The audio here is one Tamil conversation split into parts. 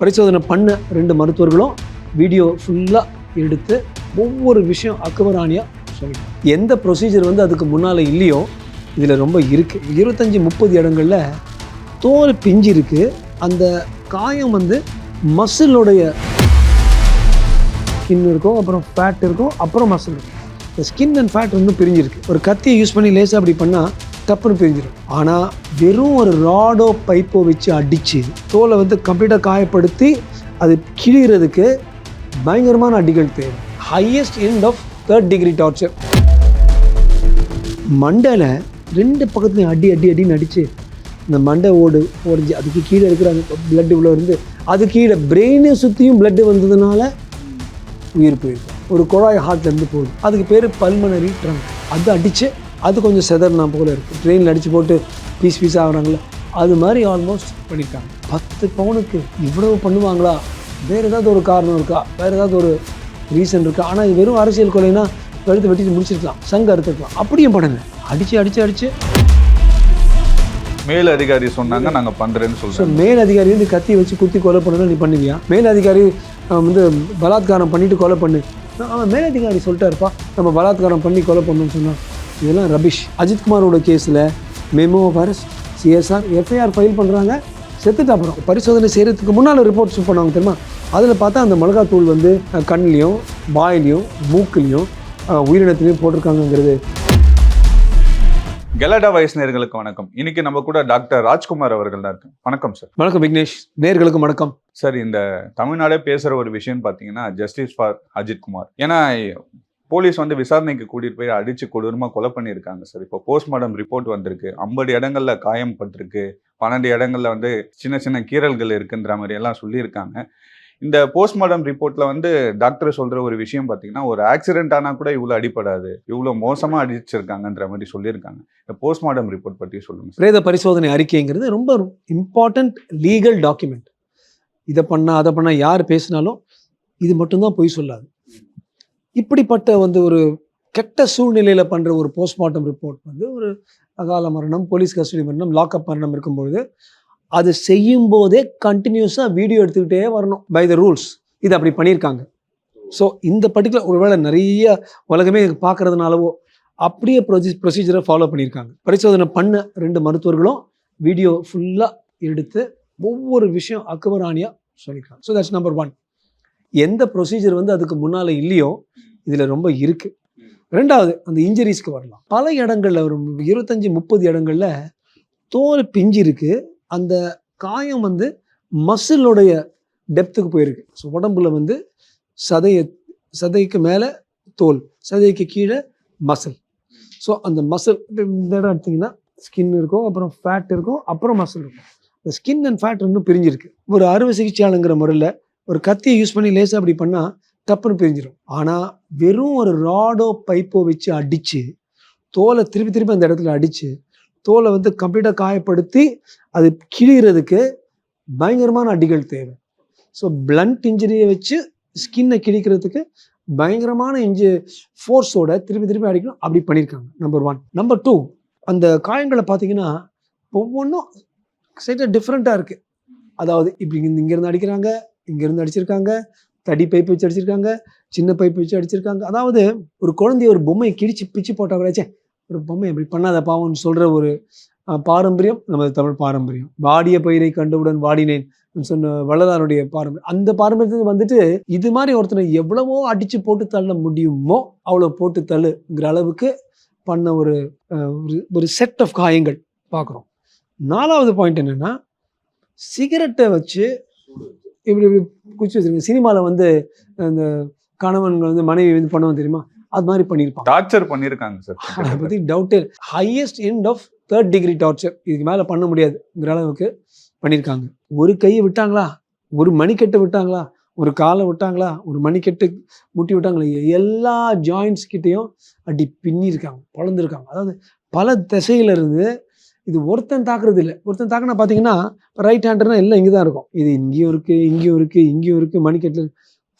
பரிசோதனை பண்ண ரெண்டு மருத்துவர்களும் வீடியோ ஃபுல்லாக எடுத்து ஒவ்வொரு விஷயம் அக்கபராணியாக சொல்லிட்டோம் எந்த ப்ரொசீஜர் வந்து அதுக்கு முன்னால் இல்லையோ இதில் ரொம்ப இருக்குது இருபத்தஞ்சி முப்பது இடங்களில் தோல் பிஞ்சு இருக்குது அந்த காயம் வந்து மசிலுடைய ஸ்கின் இருக்கும் அப்புறம் ஃபேட் இருக்கும் அப்புறம் மசில் இருக்கும். இந்த ஸ்கின் அண்ட் ஃபேட் வந்து பிரிஞ்சிருக்கு. ஒரு கத்தியை யூஸ் பண்ணி லேசாக அப்படி பண்ணால் டப்புன்னு பிரிஞ்சிடும் ஆனால் வெறும் ஒரு ராடோ பைப்போ வச்சு அடித்து தோலை வந்து கம்ப்ளீட்டாக காயப்படுத்தி அது கிழிகிறதுக்கு பயங்கரமான அடிகள் தேவை. Highest end of third degree torture மண்டையில் ரெண்டு பக்கத்துலையும் அடி அடி அடின்னு அடித்து இந்த மண்டை ஓடு ஓடிஞ்சு அதுக்கு கீழே இருக்கிற அந்த பிளட் உள்ளே இருந்து அது கீழே பிரெயினை சுற்றியும் பிளட்டு வந்ததுனால உயிர் போயிருக்கும் ஒரு குழாய் ஹார்ட்லேருந்து போகுது. அதுக்கு பேர் பல்மனரி ட்ரங்க் அது அடித்து அது கொஞ்சம் செதறினா போல இருக்குது ட்ரெயினில் அடித்து போட்டு பீஸ் பீஸ் ஆகுறாங்களே அது மாதிரி ஆல்மோஸ்ட் பண்ணியிருக்காங்க பத்து பவுனுக்கு இவ்வளவு பண்ணுவாங்களா? வேறு ஏதாவது ஒரு காரணம் இருக்கா? வேறு ஏதாவது ஒரு ரீசன் இருக்கா? ஆனால் இது வெறும் அரசியல் கொலைனா கழுத்து வெட்டிட்டு முடிச்சிருக்கலாம். சங்க அறுத்துருக்கலாம். அப்படியும் பண்ணல அடித்து அடித்து அடித்து மேல் அதிகாரி சொன்னாங்க நாங்க பண்றேன்னு ஸோ சொல்றேன் மேல் அதிகாரி வந்து கத்தி வச்சு குத்தி கொலை பண்ணணும் நீ பண்ணுவியா? மேல் அதிகாரி வந்து பலாத்காரம் பண்ணிட்டு கொலை பண்ணு. அவன் மேல் அதிகாரி சொல்லிட்டாருப்பா. நம்ம பலாத்காரம் பண்ணி கொலை பண்ணணும்னு சொன்னான் இதெல்லாம் ரபிஷ் அஜித்குமாரோட கேஸில் மெமோ பரஸ் சிஎஸ்ஆர் எஃப்ஐஆர் ஃபைல் பண்ணுறாங்க செத்துட்டு அப்புறம் பரிசோதனை செய்கிறதுக்கு முன்னால் ரிப்போர்ட்ஸ் பண்ணுவாங்க தெரியுமா? அதில் பார்த்தா அந்த மிளகாத்தூள் வந்து அஹ், கண்ணுலையும் வாயிலையும் மூக்குலையும் உயிரினத்துலையும் போட்டிருக்காங்கங்கிறது. கெலடா வயசு நேர்களுக்கு வணக்கம். இன்னைக்கு நம்ம கூட டாக்டர் ராஜ்குமார் அவர்கள் தான் இருக்கு வணக்கம் சார் வணக்கம் விக்னேஷ். நேர்களுக்கு வணக்கம். சார் இந்த தமிழ்நாடே பேசுற ஒரு விஷயம் பாத்தீங்கன்னா ஜஸ்டிஸ் ஃபார் அஜித் குமார். ஏன்னா போலீஸ் வந்து விசாரணைக்கு கூட்டிட்டு போய் அடிச்சு கொடூரமா கொலை பண்ணியிருக்காங்க சார். இப்போ போஸ்ட்மார்டம் ரிப்போர்ட் வந்திருக்கு. ஐம்பது இடங்கள்ல காயம் பட்டிருக்கு. பன்னெண்டு இடங்கள்ல வந்து சின்ன சின்ன கீறல்கள் இருக்குன்ற மாதிரி எல்லாம் சொல்லியிருக்காங்க. இந்த போஸ்ட்மார்டம் ரிப்போர்ட்ல வந்து டாக்டர் சொல்ற ஒரு விஷயம் பார்த்தீங்கன்னா ஒரு ஆக்சிடென்ட் ஆனால் கூட இவ்வளோ அடிப்படாது இவ்வளோ மோசமாக அடிச்சிருக்காங்கன்ற மாதிரி சொல்லியிருக்காங்க. இந்த போஸ்ட்மார்டம் ரிப்போர்ட் பற்றி சொல்லுங்க பிரேத பரிசோதனை அறிக்கைங்கிறது ரொம்ப இம்பார்ட்டண்ட் லீகல் டாக்குமெண்ட் இதை பண்ணால் அதை பண்ணால் யார் பேசினாலும் இது மட்டும்தான் பொய் சொல்லாது. இப்படிப்பட்ட வந்து ஒரு கெட்ட சூழ்நிலையில் பண்ணுற ஒரு போஸ்ட்மார்ட்டம் ரிப்போர்ட் வந்து ஒரு அகால மரணம் போலீஸ் கஸ்டடி மரணம் லாக்அப் மரணம் இருக்கும்பொழுது அது செய்யும் போதே கண்டினியூஸாக வீடியோ எடுத்துக்கிட்டே வரணும் பை த ரூல்ஸ் இது அப்படி பண்ணியிருக்காங்க. ஸோ இந்த பர்டிகுலர் ஒருவேளை நிறைய உலகமே பார்க்கறதுனாலவோ அப்படியே ப்ரொசி ப்ரொசீஜரை ஃபாலோ பண்ணியிருக்காங்க. பரிசோதனை பண்ண ரெண்டு மருத்துவர்களும் வீடியோ ஃபுல்லாக எடுத்து ஒவ்வொரு விஷயம் அக்கபராணியாக சொல்லியிருக்காங்க. ஸோ தட்ஸ் நம்பர் ஒன் எந்த ப்ரொசீஜர் வந்து அதுக்கு முன்னால் இல்லையோ இதில் ரொம்ப இருக்குது ரெண்டாவது அந்த இன்ஜுரிஸ்க்கு வரலாம். பல இடங்களில் ஒரு இருபத்தஞ்சி முப்பது இடங்களில் தோல் பிஞ்சிருக்கு அந்த காயம் வந்து மசிலுடைய டெப்த்துக்கு போயிருக்கு. ஸோ உடம்புல வந்து சதைய சதைக்கு மேலே தோல் சதைக்கு கீழே மசில் ஸோ அந்த மசில் இந்த இடம் எடுத்திங்கன்னா ஸ்கின் இருக்கும் அப்புறம் ஃபேட் இருக்கும் அப்புறம் மசில் இருக்கும். இந்த ஸ்கின் அண்ட் ஃபேட் இன்னும் பிரிஞ்சிருக்கு. ஒரு அறுவை சிகிச்சையாளங்கிற முறையில் ஒரு கத்தியை யூஸ் பண்ணி லேசாக அப்படி பண்ணால் டப்புன்னு பிரிஞ்சிடும் ஆனால் வெறும் ஒரு ராடோ பைப்போ வச்சு அடித்து தோலை திருப்பி திருப்பி அந்த இடத்துல அடித்து தோலை வந்து கம்ப்ளீட்டாக காயப்படுத்தி அது கிழிகிறதுக்கு பயங்கரமான அடிகள் தேவை. ஸோ பிளண்ட் இன்ஜுரியை வச்சு ஸ்கின்னை கிழிக்கிறதுக்கு பயங்கரமான இன்ஜு ஃபோர்ஸோட திருப்பி திருப்பி அடிக்கணும். அப்படி பண்ணியிருக்காங்க நம்பர் ஒன் நம்பர் டூ அந்த காயங்களை பார்த்தீங்கன்னா ஒவ்வொன்றும் சைட்டாக டிஃப்ரெண்ட்டாக இருக்குது அதாவது இப்படி இங்கேருந்து அடிக்கிறாங்க இங்கேருந்து அடிச்சிருக்காங்க. தடி பைப் வச்சு அடிச்சிருக்காங்க. சின்ன பைப் வச்சு அடிச்சிருக்காங்க. அதாவது ஒரு குழந்தைய ஒரு பொம்மையை கிழிச்சு பிச்சு போட்டால் கூடாச்சே ஒரு பொம்மை இப்படி பண்ணாத பாவம்னு சொல்கிற ஒரு பாரம்பரியம் நமது தமிழ் பாரம்பரியம். வாடிய பயிரை கண்டவுடன் வாடினேன் சொன்ன வள்ளலாருடைய பாரம்பரியம். அந்த பாரம்பரியத்துக்கு வந்துட்டு இது மாதிரி ஒருத்தனை எவ்வளவோ அடிச்சு போட்டு தள்ள முடியுமோ அவ்வளோ போட்டு தள்ளுங்கிற அளவுக்கு பண்ண ஒரு ஒரு ஒரு செட் ஆஃப் காயங்கள் பார்க்குறோம் நாலாவது பாயிண்ட் என்னன்னா சிகரெட்டை வச்சு இப்படி இப்படி குச்சி வச்சிருக்காங்க சினிமாவில் வந்து அந்த கணவன்கள் வந்து மனைவி வந்து பண்ணுவோம் தெரியுமா? அது மாதிரி பண்ணியிருப்பாங்க. டார்ச்சர் பண்ணியிருக்காங்க சார் அதை பற்றி டவுட்டே highest end of third degree torture இதுக்கு மேலே பண்ண முடியாதுங்கிற அளவுக்கு பண்ணியிருக்காங்க. ஒரு கையை விட்டாங்களா? ஒரு மணிக்கட்டை விட்டாங்களா? ஒரு காலை விட்டாங்களா? ஒரு மணிக்கட்டு முட்டி விட்டாங்களா? எல்லா ஜாயின்ட்ஸ் கிட்டேயும் அடி பின்னிருக்காங்க பொழந்திருக்காங்க அதாவது பல திசையில இருந்து இது ஒருத்தன் தாக்குறது இல்லை. ஒருத்தன் தாக்குனா பார்த்தீங்கன்னா ரைட் ஹேண்டர்னா எல்லாம் இங்கே தான் இருக்கும். இது இங்கேயும் இருக்குது இங்கேயும் இருக்குது இங்கேயும் இருக்குது மணிக்கட்டில்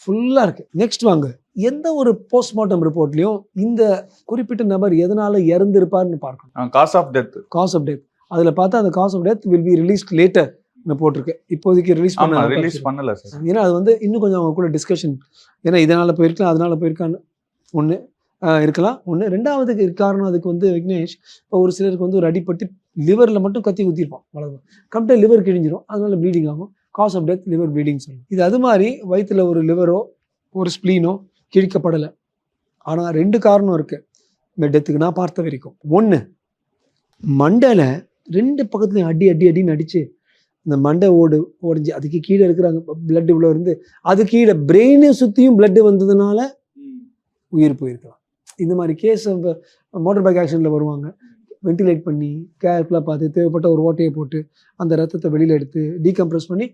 ஃபுல்லாக இருக்குது நெக்ஸ்ட் வாங்க. எந்த ஒரு போஸ்ட்மார்ட்டம் ரிப்போர்ட்லையும் இந்த குறிப்பிட்ட நபர் எதனால இறந்திருப்பார்னு பார்க்கணும். Cause of death cause of death அதில் பார்த்தா அந்த cause of death will be released later நான் போட்டிருக்கேன் இப்போதைக்கு ரிலீஸ் பண்ண ரிலீஸ் பண்ணல சார் ஏன்னா அது வந்து இன்னும் கொஞ்சம் அவங்க கூட டிஸ்கஷன் ஏன்னா இதனால போயிருக்கலாம் அதனால போயிருக்கான்னு ஒன்று இருக்கலாம். ஒன்று ரெண்டாவதுக்கு காரணம் அதுக்கு வந்து விக்னேஷ். இப்போ ஒரு சிலருக்கு வந்து ஒரு அடிபட்டு லிவரில் மட்டும் கத்தி குத்திருப்பான் அவ்வளோதான் கம்ப்ளீட் லிவர் கிழிஞ்சிரும். அதனால ப்ளீடிங் ஆகும். Cause of death liver bleeding சொல்லுவோம் இது அது மாதிரி வயித்துல ஒரு லிவரோ ஒரு ஸ்ப்ளீனோ கிழிக்கப்படலை. ஆனால் ரெண்டு காரணம் இருக்கு. இந்த டெத்துக்கு நான் பார்த்த வரைக்கும். ஒன்று மண்டையில ரெண்டு பக்கத்துலையும் அடி அடி அடின்னு அடிச்சு இந்த மண்டை ஓடு ஓடிஞ்சு அதுக்கு கீழே இருக்கிறாங்க. பிளட் இவ்வளோ இருந்து அது கீழே பிரெயினை சுற்றியும் blood வந்ததுனால உயிர் போயிருக்கலாம். இந்த மாதிரி கேஸ் மோட்டார் பைக் ஆக்சிடெண்ட்டில் வருவாங்க. வென்டிலேட் பண்ணி கேர்ஃபுல்லாக பார்த்து தேவைப்பட்ட ஒரு ஓட்டையை போட்டு அந்த ரத்தத்தை வெளியில் எடுத்து டீகம்ப்ரஸ் பண்ணி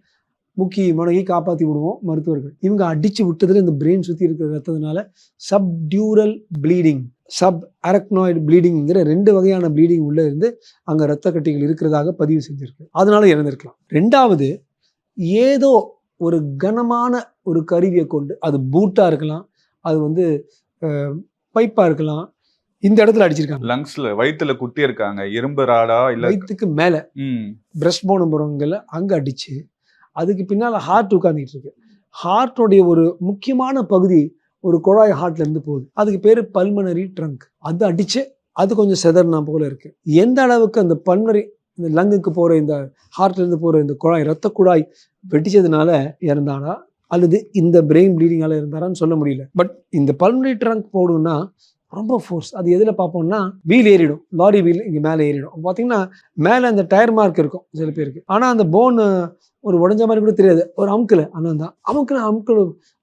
முக்கி முடங்கி காப்பாற்றி விடுவோம் மருத்துவர்கள். இவங்க அடித்து விட்டதில் இந்த பிரெயின் சுற்றி இருக்கிற ரத்தத்தினால சப்டியூரல் ப்ளீடிங் சப் அரக்னாய்டு ப்ளீடிங்கிற ரெண்டு வகையான ப்ளீடிங் உள்ளே இருந்து அங்கே ரத்த கட்டிகள் இருக்கிறதாக பதிவு செஞ்சுருக்கு. அதனால இறந்திருக்கலாம். ரெண்டாவது ஏதோ ஒரு கனமான ஒரு கருவியை கொண்டு அது பூட்டாக இருக்கலாம் அது வந்து பைப்பாக இருக்கலாம் இந்த இடத்துல அடிச்சிருக்காங்க. லங்ஸ்ல வயித்துல குத்தி இருக்காங்க. இரும்பு ராடா இல்ல வயிற்றுக்கு மேலே பிரஸ்ட் போன போகிறவங்கள அங்கே அடிச்சு அதுக்கு பின்னால் ஹார்ட் உட்காந்துட்டு இருக்கு. ஹார்ட்டோடைய ஒரு முக்கியமான பகுதி ஒரு குழாய் ஹார்ட்ல இருந்து போகுது. அதுக்கு பேர் பல்மனரி ட்ரங்க் அது அடிச்சு அது கொஞ்சம் செதறினா போல இருக்கு. எந்த அளவுக்கு அந்த பல்மனரி இந்த லங்குக்கு போகிற இந்த ஹார்ட்ல இருந்து போகிற இந்த குழாய் ரத்த குழாய் வெட்டிச்சதுனால இறந்தானா அல்லது இந்த பிரெயின் ப்ளீடிங்கால இருந்தாரான்னு சொல்ல முடியல. பட் இந்த பல்மனரி ட்ரங்க் போடணும்னா ரொம்ப ஃபோர்ஸ் அது எதில் பார்ப்போம்னா வீல் ஏறிடும். லாரி வீல் இங்கே மேலே ஏறிடும். பார்த்தீங்கன்னா மேலே அந்த டயர் மார்க் இருக்கும் சில பேருக்கு. ஆனால் அந்த போன் ஒரு உடஞ்ச மாதிரி கூட தெரியாது. ஒரு அமுக்கல ஆனால் தான். அமுக்கல அமுக்கல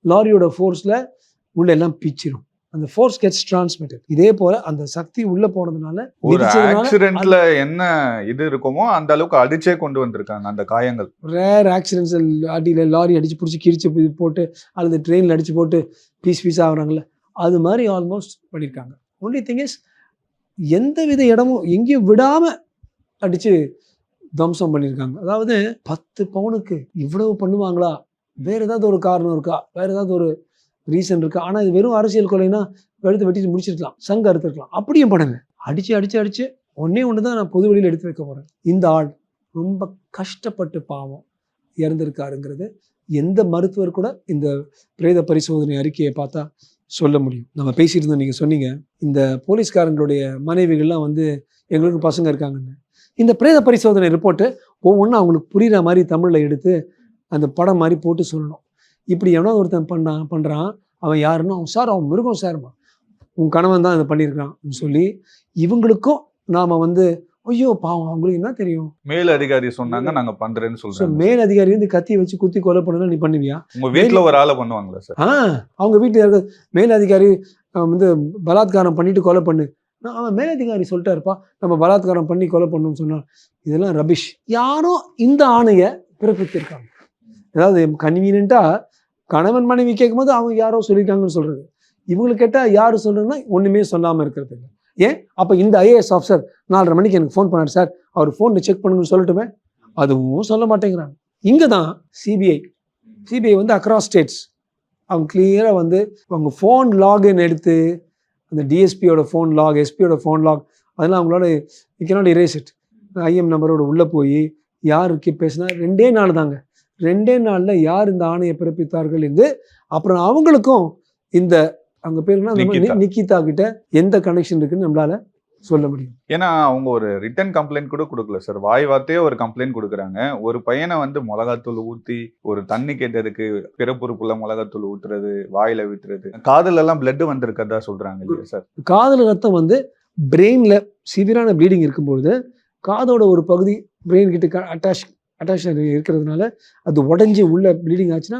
லாரியோட ஃபோர்ஸில் உள்ள எல்லாம் பிச்சிரும். அந்த ஃபோர்ஸ் கெட்ஸ் டிரான்ஸ்மிட்டட் இதே போல அந்த சக்தி உள்ள போனதுனால ஒரு ஆக்சிடென்ட்ல என்ன இது இருக்குமோ அந்த அளவுக்கு அடிச்சே கொண்டு வந்திருக்காங்க அந்த காயங்கள். ரேர் ஆக்சிடென்ட்ஸ் அடியில் லாரி அடிச்சு பிடிச்சி கிழிச்சு பி- போட்டு அல்லது ட்ரெயினில் அடிச்சு போட்டு பீஸ் பீஸ் ஆகுறாங்கல்ல. அது மாதிரி ஆல்மோஸ்ட் பண்ணியிருக்காங்க ஒன்லி திங் இஸ் எந்த வித இடமும் எங்கேயும் விடாமல் அடித்து துவம்சம் பண்ணியிருக்காங்க அதாவது பத்து பவுனுக்கு இவ்வளவு பண்ணுவாங்களா? வேறு ஏதாவது ஒரு காரணம் இருக்கா? வேறு ஏதாவது ஒரு ரீசன் இருக்கா? ஆனால் இது வெறும் அரசியல் கொலைனா எடுத்து வெட்டிட்டு முடிச்சிருக்கலாம். சங்க அறுத்துருக்கலாம் அப்படியும் பண்ணல அடித்து அடித்து அடித்து ஒன்றே ஒன்று தான் நான் பொது வெளியில் எடுத்து வைக்க போகிறேன் இந்த ஆள் ரொம்ப கஷ்டப்பட்டு பாவம் இறந்திருக்காருங்கிறது எந்த மருத்துவர் கூட இந்த பிரேத பரிசோதனை அறிக்கையை பார்த்தா சொல்ல முடியும். நம்ம பேசிகிட்டு இருந்தோம் நீங்கள் சொன்னீங்க இந்த போலீஸ்காரங்களுடைய மனைவிகள்லாம் வந்து எங்களுக்கு பசங்க இருக்காங்கன்னு. இந்த பிரேத பரிசோதனை ரிப்போர்ட்டு ஒவ்வொன்றும் அவங்களுக்கு புரிகிற மாதிரி தமிழில் எடுத்து அந்த படம் மாதிரி போட்டு சொல்லணும். இப்படி எவனோ ஒருத்தன் பண்ணான் பண்ணுறான் அவன் யாருன்னா அவன் சார் அவன் மிருகம் சார்மா உன் கணவன் தான் அதை பண்ணியிருக்கான். சொல்லி இவங்களுக்கும் நாம் வந்து ஐயோ பாவம் அவங்களுக்கு என்ன தெரியும்? மேல் அதிகாரி சொன்னாங்க நாங்க பண்றேன்னு ஸோ சொல்றாங்க. மேல் அதிகாரி வந்து கத்தி வச்சு குத்தி கொலை பண்ணணும் நீ பண்ணுவியா? உங்க வீட்ல ஒரு ஆளை பண்ணுவாங்களா சார் ஆ அவங்க வீட்டில் இருக்க மேல் அதிகாரி வந்து பலாத்காரம் பண்ணிட்டு கொலை பண்ணு. நான் அவன் மேல் அதிகாரி சொல்லிட்டாருப்பா நம்ம பலாத்காரம் பண்ணி கொலை பண்ணணும்னு சொன்னான். இதெல்லாம் ரபிஷ் யாரோ இந்த ஆணையை பிறப்பித்திருக்காங்க. அதாவது கன்வீனியன்ட்டா கணவன் மனைவி கேட்கும்போது அவங்க யாரோ சொல்லிட்டாங்கன்னு சொல்றது. இவங்களுக்கு கேட்டால் யார் சொல்றதுன்னா ஒண்ணுமே சொல்லாம இருக்கிறது இல்லை. ஏன்? அப்போ இந்த ஐஏஎஸ் ஆஃபீஸர் நாலரை மணிக்கு எனக்கு ஃபோன் பண்ணார் சார் அவர் ஃபோனில் செக் பண்ணுங்கன்னு சொல்லட்டுமே? அதுவும் சொல்ல மாட்டேங்கிறாங்க. இங்கே தான் சிபிஐ சிபிஐ வந்து அக்ராஸ் ஸ்டேட்ஸ் அவங்க கிளியராக வந்து அவங்க ஃபோன் லாகின் எடுத்து அந்த டிஎஸ்பியோட ஃபோன் லாக் எஸ்பியோட ஃபோன் லாக் அதெல்லாம் அவங்களோட யூ கேனாட் erase ஐஎம் நம்பரோட உள்ளே போய் யாருக்கு பேசினா ரெண்டே நாள் தாங்க. ரெண்டே நாளில் யார் இந்த ஆணையை பிறப்பித்தார்கள் என்று அப்புறம் அவங்களுக்கும் இந்த அவங்க பேர் என்ன? நிக்கிதா. கிட்ட எந்த கனெக்ஷன் இருக்குன்னு நம்மளால சொல்ல முடியும். ஏன்னா அவங்க ஒரு ரிட்டன் கம்ப்ளைண்ட் கூட கொடுக்கல சார் வாய் வார்த்தையே ஒரு கம்ப்ளைண்ட் கொடுக்குறாங்க. ஒரு பையனை வந்து மிளகாத்தூள் ஊத்தி ஒரு தண்ணி கேட்டதுக்கு பிறப்புறுப்புல மிளகாத்தூள் ஊத்துறது வாயில வித்துறது காதுல எல்லாம் பிளட் வந்திருக்கதா சொல்றாங்க இல்லையா சார் காதல் ரத்தம் வந்து பிரெயினில் சிவியரான ப்ளீடிங் இருக்கும்பொழுது காதோட ஒரு பகுதி பிரெயின் கிட்ட அட்டாச் அட்டாச் இருக்கிறதுனால அது உடஞ்சி உள்ள ப்ளீடிங் ஆச்சுன்னா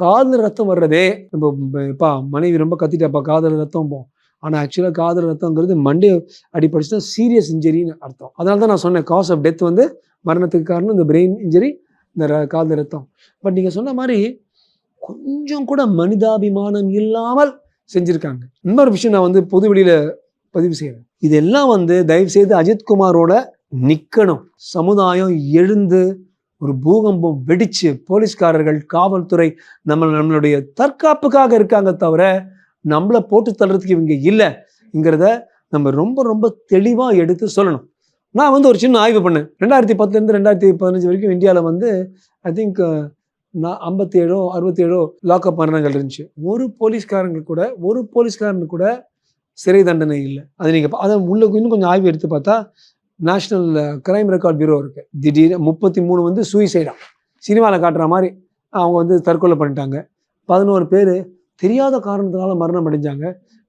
காதல் ரத்தம் வர்றதே நம்ம பா மனைவி ரொம்ப கத்திட்டாப்பா காதல் ரத்தம் போம் ஆனால் ஆக்சுவலாக காதல் ரத்தங்கிறது மண்டே அடிப்படைச்சுன்னா சீரியஸ் இன்ஜரின்னு அர்த்தம். அதனால தான் நான் சொன்னேன் காஸ் ஆஃப் டெத் வந்து மரணத்துக்கு காரணம் இந்த பிரெயின் இன்ஜரி இந்த ர- காதல் ரத்தம். பட் நீங்கள் சொன்ன மாதிரி கொஞ்சம் கூட மனிதாபிமானம் இல்லாமல் செஞ்சுருக்காங்க. இன்னொரு விஷயம் நான் வந்து பொது வெளியில் பதிவு செய்கிறேன் இதெல்லாம் வந்து தயவு செய்து அஜித்குமாரோட நிற்கணும் சமுதாயம் எழுந்து ஒரு பூகம்பம் வெடிச்சு போலீஸ்காரர்கள் காவல்துறை நம்ம நம்மளுடைய தற்காப்புக்காக இருக்காங்க தவிர நம்மளை போட்டு தள்ளுறதுக்கு இவங்க இல்லைங்கிறத நம்ம ரொம்ப ரொம்ப தெளிவாக எடுத்து சொல்லணும். நான் வந்து ஒரு சின்ன ஆய்வு பண்ணேன். ரெண்டாயிரத்தி பத்துலேருந்து ரெண்டாயிரத்தி பதினஞ்சு வரைக்கும் இந்தியாவில் வந்து ஐ திங்க் நான் ஐம்பத்தி ஏழோ அறுபத்தி ஏழோ லாக்அப் மரணங்கள் இருந்துச்சு. ஒரு போலீஸ்காரங்க கூட ஒரு போலீஸ்காரனுக்கு கூட சிறை தண்டனை இல்லை. அது நீங்கள் அதை உள்ள இன்னும் கொஞ்சம் ஆய்வு எடுத்து பார்த்தா நேஷ்னல் கிரைம் ரெக்கார்ட் பியூரோ இருக்கு. திடீர்னு முப்பத்தி மூணு வந்து சூசைடா சினிமாவில் காட்டுற மாதிரி அவங்க வந்து தற்கொலை பண்ணிட்டாங்க. பதினோரு பேர் தெரியாத காரணத்தினால மரணம் அடைஞ்சாங்க.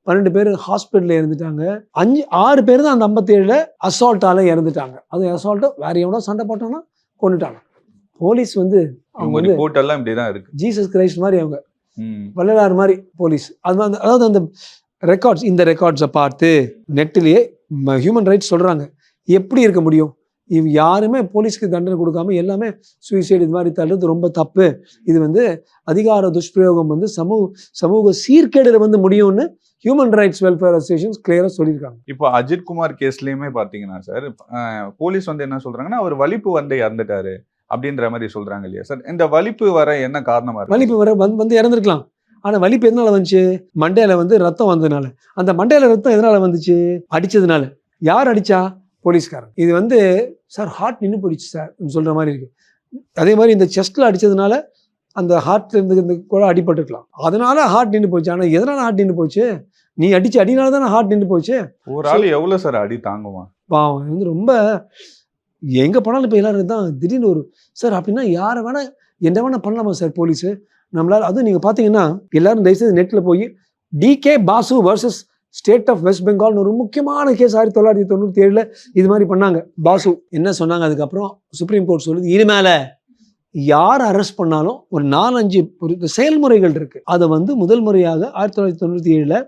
பன்னெண்டு பேர் ஹாஸ்பிட்டலில் இறந்துட்டாங்க. அஞ்சு ஆறு பேர் தான் அந்த ஐம்பத்தேழில் அசால்ட்டால இறந்துட்டாங்க. அது அசால்ட்டை வேற எவனோ சண்டை போட்டானா கொண்டுட்டாங்க போலீஸ் வந்து அவங்க வந்து ரிப்போர்ட் எல்லாம் இப்படிதான் இருக்கு. ஜீசஸ் கிரைஸ்ட் மாதிரி அவங்க. வள்ளலார் மாதிரி போலீஸ். அது வந்து அதாவது அந்த ரெக்கார்ட்ஸ் இந்த ரெக்கார்ட்ஸை பார்த்து நெட்டிலேயே ஹியூமன் ரைட்ஸ் சொல்கிறாங்க எப்படி இருக்க முடியும்? இவ் யாருமே போலீஸ்க்கு தண்டனை கொடுக்காம எல்லாமே சூசைடு இது மாதிரி தள்ளுறது ரொம்ப தப்பு. இது வந்து அதிகார துஷ்பிரயோகம் வந்து சமூக சமூக சீர்கேடுல வந்து முடியும்னு ஹியூமன் ரைட்ஸ் வெல்ஃபேர் அசோசியேஷன் கிளியராக சொல்லியிருக்காங்க. இப்போ அஜித் குமார் கேஸ்லயுமே பாத்தீங்கன்னா சார் போலீஸ் வந்து என்ன சொல்றாங்கன்னா அவர் வலிப்பு வந்து இறந்துட்டாரு அப்படின்ற மாதிரி சொல்றாங்க இல்லையா சார்? இந்த வலிப்பு வர என்ன காரணமா இருக்கு? வலிப்பு வர வந்து வந்து இறந்துருக்கலாம். ஆனால் வலிப்பு எதனால வந்துச்சு? மண்டையில வந்து ரத்தம் வந்ததுனால. அந்த மண்டையில ரத்தம் எதனால வந்துச்சு? அடிச்சதுனால. யார் அடிச்சா? போலீஸ்காரன் இது வந்து சார் ஹார்ட் நின்று போயிடுச்சு சார் சொல்ற மாதிரி இருக்கு. அதே மாதிரி இந்த செஸ்ட்ல அடிச்சதுனால அந்த ஹார்ட்ல இருந்து இருந்து கூட அடிபட்டுருக்கலாம். அதனால ஹார்ட் நின்று போச்சு. ஆனால் எதனால ஹார்ட் நின்று போச்சு? நீ அடிச்சு அடினால தானே ஹார்ட் நின்று போச்சு? ஒரு ஆள் எவ்வளவு சார் அடி தாங்குவான்? பாவம் வந்து ரொம்ப எங்கே போனாலும் இப்போ எல்லாரும் தான் திடீர்னு ஒரு சார் அப்படின்னா யாரை வேணா என்ன வேணா பண்ணலாமா சார் போலீஸு நம்மளால அதுவும் நீங்கள் பார்த்தீங்கன்னா எல்லாரும் தயவுசெய்து நெட்டில் போய் DK Basu versus state of west பெங்கால்னு ஒரு முக்கியமான கேஸ் ஆயிரத்தி தொள்ளாயிரத்தி தொண்ணூற்றி ஏழில் இது மாதிரி பண்ணாங்க. பாசு என்ன சொன்னாங்க அதுக்கப்புறம் சுப்ரீம் கோர்ட் சொல்லுது இனிமேல யார் அரெஸ்ட் பண்ணாலும் ஒரு நாலஞ்சு ஒரு செயல்முறைகள் இருக்கு. அதை வந்து முதல் முறையாக ஆயிரத்தி தொள்ளாயிரத்தி தொண்ணூற்றி ஏழில்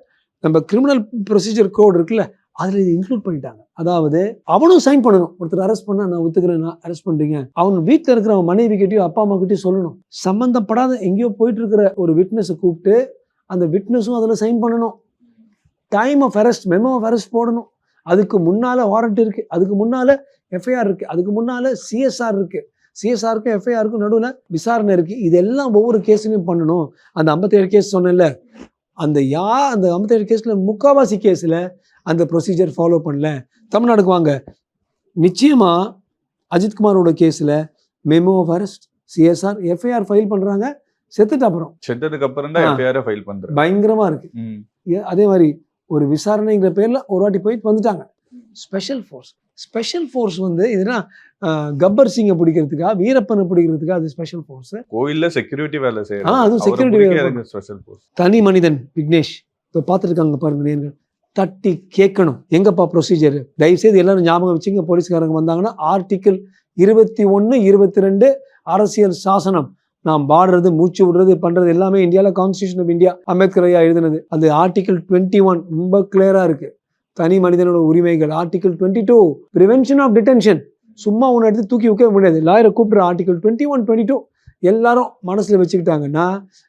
நம்ம கிரிமினல் ப்ரொசீஜர் கோட் இருக்குல்ல அதில் இது இன்க்ளூட் பண்ணிட்டாங்க. அதாவது அவனும் சைன் பண்ணணும். ஒருத்தர் அரெஸ்ட் பண்ணா நான் ஒத்துக்கிறேன் நான் அரெஸ்ட் பண்ணுறீங்க அவன் வீட்டில் இருக்கிற அவன் மனைவி கிட்டேயோ அப்பா அம்மா கிட்டயும் சொல்லணும். சம்மந்தப்படாத எங்கேயோ போயிட்டு இருக்கிற ஒரு விட்னஸை கூப்பிட்டு அந்த விட்னஸும் அதில் சைன் பண்ணணும். Time of arrest memo of arrest போடணும். அதுக்கு முன்னால வாரண்ட் இருக்கு அதுக்கு முன்னால எஃப்ஐஆர் இருக்கு அதுக்கு முன்னால சிஎஸ்ஆர் இருக்கு. சிஎஸ்ஆருக்கும் எஃப்ஐஆருக்கும் நடுவில் விசாரணை இருக்கு. இதெல்லாம் ஒவ்வொரு கேஸ்லையும் பண்ணணும். அந்த ஐம்பத்தேழு கேஸ் சொன்னேன்ல அந்த யா அந்த ஐம்பத்தேழு கேஸில் முக்காவாசி கேஸில் அந்த ப்ரொசீஜர் ஃபாலோ பண்ணல. தமிழ்நாடுக்கு வாங்க. நிச்சயமா அஜித்குமாரோட கேஸில் memo of arrest CSR FIR file பண்ணுறாங்க செத்துட்டு அப்புறம். செத்ததுக்கு அப்புறம் தான். எஃப்ஐஆர் ஃபைல் பண்றாரு பயங்கரமாக இருக்கு. ம். ஏ- அதே மாதிரி ஒரு விசாரணைங்கிற பேரில் ஒரு வாட்டி போயிட்டு வந்துட்டாங்க. ஸ்பெஷல் ஃபோர்ஸ் ஸ்பெஷல் ஃபோர்ஸ் வந்து இதுனா கப்பர் சிங்கை பிடிக்கிறதுக்கா வீரப்பனை பிடிக்கிறதுக்கா அது ஸ்பெஷல் ஃபோர்ஸ் கோயில்ல செக்யூரிட்டி வேலை ஆ, அதுவும் security வேலை ஸ்பெஷல் போஸ்ட் தனி மனிதன் விக்னேஷ். இப்போ பார்த்துருக்காங்க பாருங்க நேர்கள். தட்டி கேட்கணும். எங்கப்பா ப்ரொசீஜர் தயவுசெய்து எல்லாரும் ஞாபகம் வச்சுங்க. போலீஸ்காரங்க வந்தாங்கன்னா ஆர்டிக்கிள் இருபத்தி ஒன்று இருபத்தி ரெண்டு அரசியல் சாசனம். நாம் பாடுறது மூச்சு விடுறது பண்றது எல்லாமே இந்தியாவில் கான்ஸ்டியூஷன் ஆஃப் இந்தியா அம்பேத்கர் ஐயா எழுதினது. அந்த ஆர்டிகல் டுவெண்ட்டி ஒன் ரொம்ப கிளியரா இருக்கு. தனி மனிதனோட உரிமைகள் article twenty two prevention of detention சும்மா ஒன்று எடுத்து தூக்கி வைக்க முடியாது. லாயரை கூப்பிடுற article twenty one twenty two எல்லாரும் மனசுல வச்சுக்கிட்டாங்கன்னா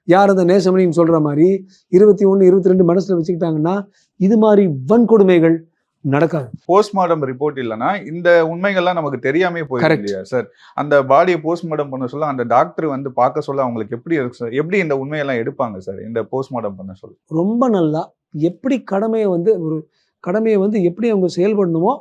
யார் அந்த நேசமணின்னு சொல்ற மாதிரி இருபத்தி ஒன்று இருபத்தி ரெண்டு மனசுல வச்சுக்கிட்டாங்கன்னா இது மாதிரி வன்கொடுமைகள் நடக்காது. போஸ்ட்மார்டம் ரிப்போர்ட் இல்லைன்னா இந்த உண்மைகள்லாம் நமக்கு தெரியாமே. இல்லையா சார் அந்த பாடியை போஸ்ட்மார்டம் பண்ண சொல்ல அந்த டாக்டர் வந்து பார்க்க சொல்ல அவங்களுக்கு எப்படி இருக்கு சார் எப்படி இந்த உண்மையெல்லாம் எடுப்பாங்க சார் இந்த போஸ்ட்மார்டம் பண்ண சொல்ல. ரொம்ப நல்லா எப்படி கடமையை வந்து ஒரு கடமையை வந்து எப்படி அவங்க செயல்படணுமோ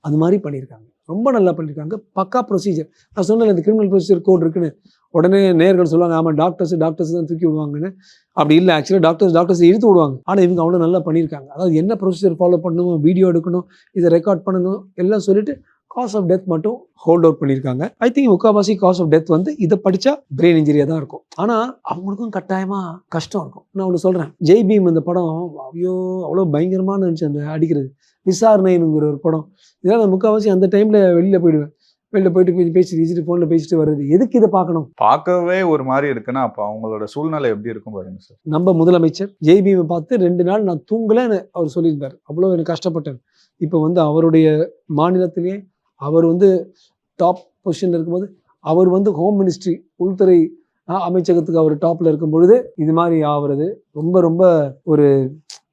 அது மாதிரி பண்ணியிருக்காங்க. ரொம்ப நல்லா பண்ணியிருக்காங்க பக்கா ப்ரொசீஜர் நான் சொன்னேன் இந்த கிரிமினல் ப்ரொசீஜர் கோட் இருக்குன்னு. உடனே நேர்கள் சொல்லுவாங்க ஆமாம் டாக்டர்ஸ் டாக்டர்ஸ் தான் தூக்கி விடுவாங்கன்னு. அப்படி இல்லை ஆக்சுவலாக டாக்டர்ஸ் டாக்டர்ஸ் இழுத்து விடுவாங்க. ஆனால் இவங்க அவ்வளோ நல்லா பண்ணியிருக்காங்க அதாவது என்ன ப்ரொசீஜர் ஃபாலோ பண்ணணும் வீடியோ எடுக்கணும் இதை ரெக்கார்ட் பண்ணணும் எல்லாம் சொல்லிட்டு காஸ் ஆஃப் டெத் மட்டும் ஹோல்ட் அவுட் பண்ணியிருக்காங்க ஐ திங்க் முக்கால்வாசி காஸ் ஆஃப் டெத் வந்து இதை படித்தா பிரெயின் இன்ஜுரியாக தான் இருக்கும். ஆனால் அவங்களுக்கும் கட்டாயமாக கஷ்டம் இருக்கும். நான் ஒன்று சொல்கிறேன் ஜெய் பீம் இந்த படம் ஐயோ அவ்வளோ பயங்கரமான இருந்துச்சு அந்த அடிக்கிறது. விசாரணைங்கிற ஒரு படம். இதெல்லாம் நான் முக்கால்வாசி அந்த டைமில் வெளியில் போயிடுவேன். வெளியில் போயிட்டு கொஞ்சம் பேசிட்டு பேசிட்டு ஃபோனில் பேசிட்டு வருது எதுக்கு இதை பார்க்கணும்? பார்க்கவே ஒரு மாதிரி இருக்குன்னா அப்ப அவங்களோட சூழ்நிலை எப்படி இருக்கும் பாருங்க சார். நம்ம முதலமைச்சர் ஜெய் பீமை பார்த்து ரெண்டு நாள் நான் தூங்கலைன்னு அவர் சொல்லியிருந்தார். அவ்வளோ எனக்கு கஷ்டப்பட்டேன். இப்போ வந்து அவருடைய மாநிலத்திலேயே அவர் வந்து டாப் பொசிஷனில் இருக்கும்போது அவர் வந்து ஹோம் மினிஸ்ட்ரி உள்துறை அமைச்சகத்துக்கு அவர் டாப்ல இருக்கும் பொழுது இது மாதிரி ஆகுறது ரொம்ப ரொம்ப ஒரு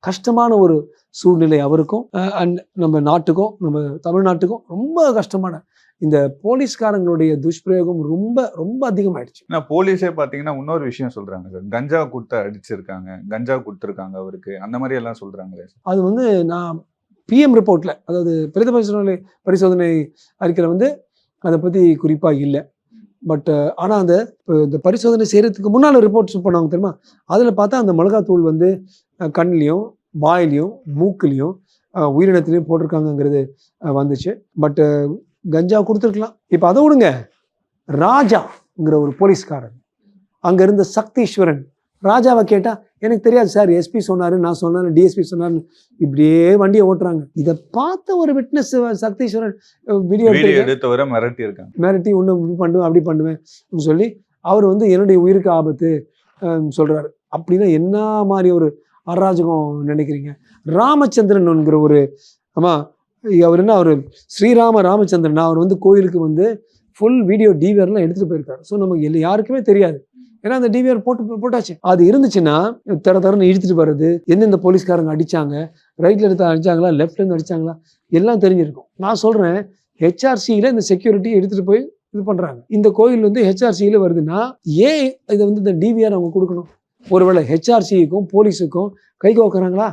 கஷ்டமான ஒரு சூழ்நிலை அவருக்கும் அண்ட் நம்ம நாட்டுக்கும் நம்ம தமிழ்நாட்டுக்கும் ரொம்ப கஷ்டமான இந்த போலீஸ்காரங்களுடைய துஷ்பிரயோகம் ரொம்ப ரொம்ப அதிகமாயிடுச்சு. ஏன்னா போலீஸே பாத்தீங்கன்னா இன்னொரு விஷயம் சொல்றாங்க சார். கஞ்சா கொடுத்து அடிச்சிருக்காங்க. கஞ்சா கொடுத்துருக்காங்க அவருக்கு. அந்த மாதிரி எல்லாம் சொல்றாங்களே அது வந்து நான் பிஎம் ரிப்போர்ட்டில் அதாவது பிரேத பரிசோதனை பரிசோதனை அறிக்கையில் வந்து அதை பற்றி குறிப்பாக இல்லை. பட் uh, ஆனால் அந்த இப்போ இந்த பரிசோதனை செய்கிறதுக்கு முன்னால் ரிப்போர்ட்ஸ் பண்ணாங்க தெரியுமா? அதில் பார்த்தா அந்த மிளகாத்தூள் வந்து கண்லேயும் வாயிலையும் மூக்குலேயும் உயிரினத்துலேயும் போட்டிருக்காங்கங்கிறது வந்துச்சு. பட்டு கஞ்சா கொடுத்துருக்கலாம். இப்போ அதை விடுங்க. ராஜாங்கிற ஒரு போலீஸ்காரன் அங்கே இருந்த சக்தீஸ்வரன் ராஜாவை கேட்டால் எனக்கு தெரியாது சார் எஸ்பி சொன்னாரு நான் சொன்னேன் டிஎஸ்பி சொன்னாரு இப்படியே வண்டியை ஓட்டுறாங்க. இதை பார்த்த ஒரு விட்னஸ் சக்தீஸ்வரன் வீடியோ எடுத்தவரை மிரட்டி இருக்காங்க. மிரட்டி ஒன்று இப்படி பண்ணுவேன் அப்படி பண்ணுவேன் அப்படின்னு சொல்லி அவர் வந்து என்னுடைய உயிருக்கு ஆபத்து அஹ், சொல்றாரு. அப்படின்னா என்ன மாதிரி ஒரு அராஜகம் நினைக்கிறீங்க? ராமச்சந்திரன்ங்கிற ஒரு ஆமா அவர் என்ன அவர் ஸ்ரீராம ராமச்சந்திரன் அவர் வந்து கோயிலுக்கு வந்து ஃபுல் வீடியோ டிவிஆர்லாம் எடுத்துட்டு போயிருக்காரு. ஸோ நமக்கு எல்லா யாருக்குமே தெரியாது. ஏன்னா அந்த டிவிஆர் போட்டு போட்டாச்சு. அது இருந்துச்சுன்னா தர தரன்னு இழுத்துட்டு வர்றது எந்தெந்த போலீஸ்காரங்க அடிச்சாங்க ரைட்ல எடுத்து அடிச்சாங்களா லெஃப்ட்ல இருந்து அடிச்சாங்களா எல்லாம் தெரிஞ்சிருக்கும். நான் சொல்றேன் ஹெச்ஆர்சியில இந்த செக்யூரிட்டி எடுத்துட்டு போய் இது பண்றாங்க. இந்த கோயில் வந்து ஹெச்ஆர்சியில வருதுன்னா ஏன் இதை வந்து இந்த டிவிஆர் அவங்க கொடுக்கணும்? ஒருவேளை ஹெச்ஆர்சிக்கும் போலீஸுக்கும் கை கோக்குறாங்களா?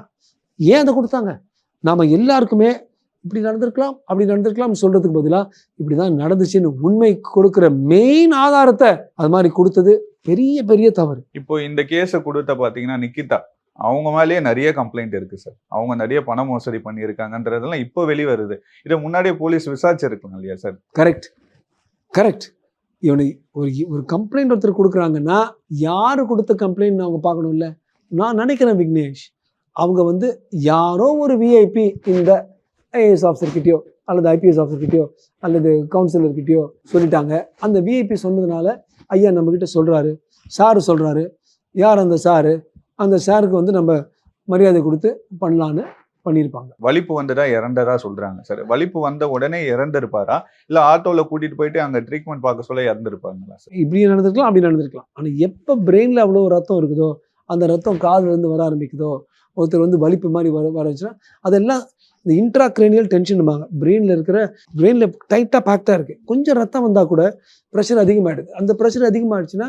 ஏன் அதை கொடுத்தாங்க? நாம எல்லாருக்குமே இப்படி நடந்திருக்கலாம் அப்படி நடந்திருக்கலாம் சொல்றதுக்கு பதிலாக இப்படிதான் நடந்துச்சுன்னு உண்மை கொடுக்குற மெயின் ஆதாரத்தை அது மாதிரி கொடுத்தது. பெரிய பெரிய தவறு. இப்போ இந்த கேஸை கொடுத்த பாத்தீங்கன்னா நிக்கிதா. அவங்க மேலேயே நிறைய கம்ப்ளைண்ட் இருக்கு சார் அவங்க நிறைய பண மோசடி பண்ணியிருக்காங்கன்றதெல்லாம் இப்போ வெளிவருது. இதை முன்னாடியே போலீஸ் விசாரிச்சிருக்கலாம் இல்லையா சார் கரெக்ட் கரெக்ட் இவனை ஒரு ஒரு கம்ப்ளைண்ட் ஒருத்தர் கொடுக்குறாங்கன்னா யாரு கொடுத்த கம்ப்ளைண்ட் அவங்க பார்க்கணும்ல? நான் நினைக்கிறேன் விக்னேஷ். அவங்க வந்து யாரோ ஒரு விஐபி இந்த ஐஏஎஸ் ஆஃபீஸர்கிட்டயோ அல்லது ஐபிஎஸ் ஆஃபீஸர்கிட்டயோ அல்லது கவுன்சிலர்கிட்டயோ சொல்லிட்டாங்க. அந்த விஐபி சொன்னதுனால ஐயா நம்மக்கிட்ட சொல்கிறாரு சாரு சொல்கிறாரு யார் அந்த சாரு அந்த சாருக்கு வந்து நம்ம மரியாதை கொடுத்து பண்ணலான்னு பண்ணியிருப்பாங்க வலிப்பு வந்துட்டா இறந்ததா சொல்றாங்க. சார் வலிப்பு வந்த உடனே இறந்திருப்பாரா? இல்ல ஆட்டோல கூட்டிட்டு போயிட்டு அங்க ட்ரீட்மெண்ட் பார்க்க சொல்ல இறந்திருப்பாங்களா? சார் இப்படி நடந்திருக்கலாம் அப்படி நடந்திருக்கலாம். ஆனால் எப்போ பிரெயினில் அவ்வளோ ரத்தம் இருக்குதோ அந்த ரத்தம் காதுல இருந்து வர ஆரம்பிக்குதோ ஒருத்தர் வந்து வலிப்பு மாதிரி வர வர வச்சுன்னா அதெல்லாம் இந்த இன்ட்ராக்ரேனியல் டென்ஷன்பாங்க பிரெயினில் இருக்கிற பிரெயினில் டைட்டாக பேக்டாக இருக்குது கொஞ்சம் ரத்தம் வந்தால் கூட ப்ரெஷர் அதிகமாகிடுது அந்த ப்ரெஷர் அதிகமாகிடுச்சுன்னா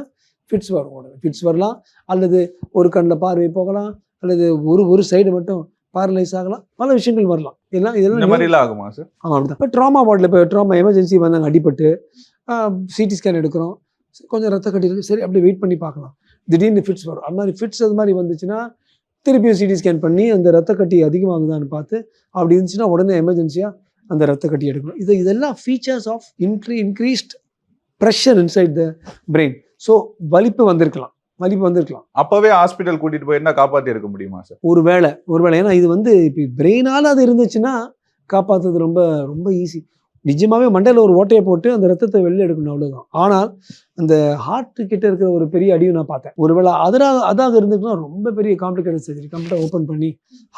ஃபிட்ஸ் வரும் உடனே. ஃபிட்ஸ் வரலாம். அல்லது ஒரு கண்ணில் பார்வை போகலாம். அல்லது ஒரு ஒரு சைடு மட்டும் பேரலைஸ் ஆகலாம். பல விஷயங்கள் வரலாம். எல்லாம் இதெல்லாம் ஆகுமா சார் ஆமாம் அப்படிதான் இப்போ ட்ராமா வார்டில் இப்போ ட்ராமா எமர்ஜென்சி வந்தாங்க அடிபட்டு சிடி ஸ்கேன் எடுக்கிறோம். கொஞ்சம் ரத்த கட்டி இருக்கு. சரி அப்படியே வெயிட் பண்ணி பார்க்கலாம். திடீர்னு ஃபிட்ஸ் வரும். அது மாதிரி ஃபிட்ஸ் அது மாதிரி வந்துச்சுன்னா திருப்பியும் சிடி ஸ்கேன் பண்ணி அந்த ரத்த கட்டி அதிகமாகுதான்னு பார்த்து அப்படி இருந்துச்சுன்னா உடனே எமர்ஜென்சியாக அந்த ரத்த கட்டி எடுக்கணும். இது இதெல்லாம் features of increase increased pressure inside the brain so வலிப்பு வந்திருக்கலாம். வலிப்பு வந்திருக்கலாம். அப்பவே ஹாஸ்பிட்டல் கூட்டிட்டு போயிருந்தா காப்பாத்தி இருக்க முடியுமா சார் ஒருவேளை ஒருவேளை ஏன்னா இது வந்து இப்போ பிரெயினால் அது இருந்துச்சுன்னா காப்பாற்றுறது ரொம்ப ரொம்ப ஈஸி நிஜமாவே மண்டையில் ஒரு ஓட்டையை போட்டு அந்த ரத்தத்தை வெளில எடுக்கணும் அவ்வளோதான் ஆனால் அந்த ஹார்ட் கிட்ட இருக்கிற ஒரு பெரிய அடியும் நான் பார்த்தேன். ஒருவேளை அதாக அதாக இருந்துச்சுன்னா ரொம்ப பெரிய காம்ப்ளிகேட்டட் சர்ஜரி கம்ப்யூட்டர் ஓப்பன் பண்ணி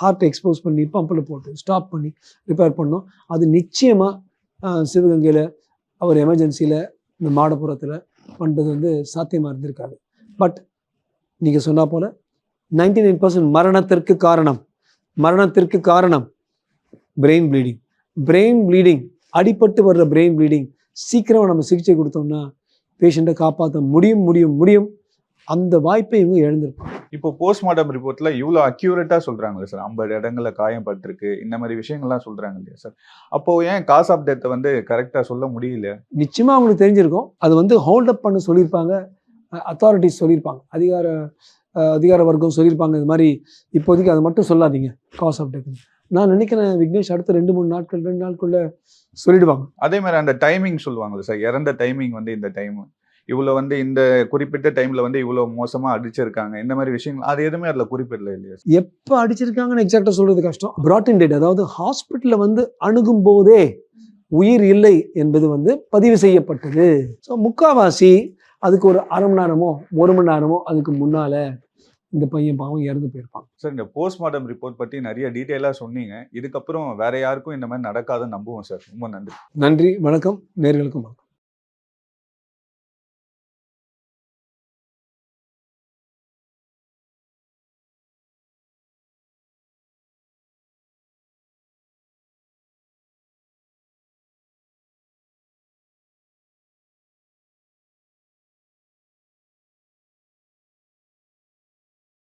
ஹார்ட்டை எக்ஸ்போஸ் பண்ணி பம்பில் போட்டு ஸ்டாப் பண்ணி ரிப்பேர் பண்ணோம். அது நிச்சயமாக சிவகங்கையில் அவர் எமர்ஜென்சியில் இந்த மாடப்புறத்தில் பண்ணுறது வந்து சாத்தியமாக இருந்திருக்காது. பட் நீங்கள் சொன்னால் போல் நைன்டி நைன் பர்சன்ட் மரணத்திற்கு காரணம். மரணத்திற்கு காரணம் பிரெயின் ப்ளீடிங் பிரெயின் ப்ளீடிங் அடிபட்டு வர்ற பிரெயின் ப்ளீடிங் சீக்கிரமாக நம்ம சிகிச்சை கொடுத்தோம்னா பேஷண்ட்டை காப்பாற்ற முடியும் முடியும் முடியும். அந்த வாய்ப்பை இவங்க இழந்திருப்பாங்க. இப்போ போஸ்ட்மார்ட்டம் ரிப்போர்ட்ல இவ்வளவு அக்யூரேட்டா சொல்றாங்களே சார் ஐம்பது இடங்கள்ல காயம் பட்டிருக்கு. இந்த மாதிரி விஷயங்கள்லாம் சொல்றாங்க இல்லையா சார் அப்போ ஏன் காஸ் ஆஃப் டெத்தை வந்து கரெக்டா சொல்ல முடியல? நிச்சயமாக அவங்களுக்கு தெரிஞ்சிருக்கும். அது வந்து ஹோல்ட் அப் பண்ண சொல்லியிருப்பாங்க. அத்தாரிட்டிஸ் சொல்லியிருப்பாங்க. அதிகார அதிகார வர்க்கம் சொல்லியிருப்பாங்க. இது மாதிரி இப்போதைக்கு அதை மட்டும் சொல்லாதீங்க. காஸ் ஆஃப் டெத் நான் நினைக்கிறேன் விக்னேஷ் அடுத்த ரெண்டு மூணு நாட்கள் ரெண்டு நாட்குள்ள சொல்லிடுவாங்க. அதே மாதிரி அந்த டைமிங் சொல்லுவாங்கல்ல சார் இறந்த டைமிங் வந்து இந்த டைம் இவ்வளவு வந்து இந்த குறிப்பிட்ட டைம்ல வந்து இவ்வளவு மோசமா அடிச்சிருக்காங்க இந்த மாதிரி விஷயங்கள் அது எதுவுமே அதுல குறிப்பிடல இல்லையா எப்போ அடிச்சிருக்காங்கன்னு எக்ஸாக்டாக சொல்றது கஷ்டம். Brought in dead அதாவது ஹாஸ்பிட்டலில் வந்து அணுகும் போதே உயிர் இல்லை என்பது வந்து பதிவு செய்யப்பட்டது. ஸோ முக்காவாசி அதுக்கு ஒரு அரை மணி நேரமோ ஒரு மணி நேரமோ அதுக்கு முன்னால இந்த பையன் பாவம் இறந்து போயிருப்பான். சார் இந்த போஸ்ட்மார்ட்டம் ரிப்போர்ட் பத்தி நிறைய டீட்டெயிலா சொன்னீங்க. இதுக்கப்புறம் வேற யாருக்கும் இந்த மாதிரி நடக்காதுன்னு நம்புவோம் சார் ரொம்ப நன்றி. நன்றி வணக்கம். நேர்களுக்கும் வணக்கம்.